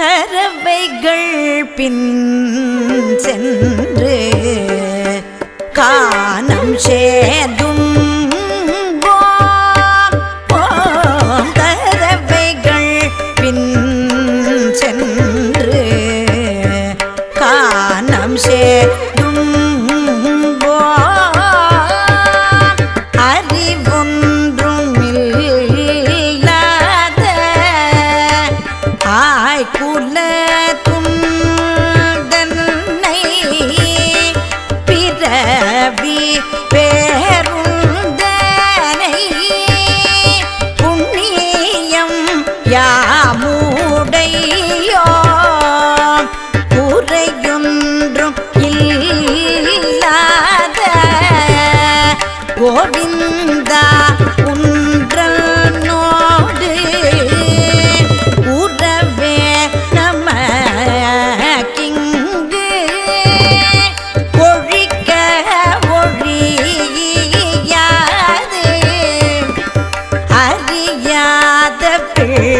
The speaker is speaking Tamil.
கரவைகள் பின் சென்று காணம் சேதும் கரவைகள் பின் சென்று காணம் சேதும் அறிவொன்றும் இல்லாத ஆய்குல பேருந்தனை புண்ணியம் யாமுடையோ குறையொன்றும் இல்லாத கோவிந்தா அறியாத பிள்ளைகள்.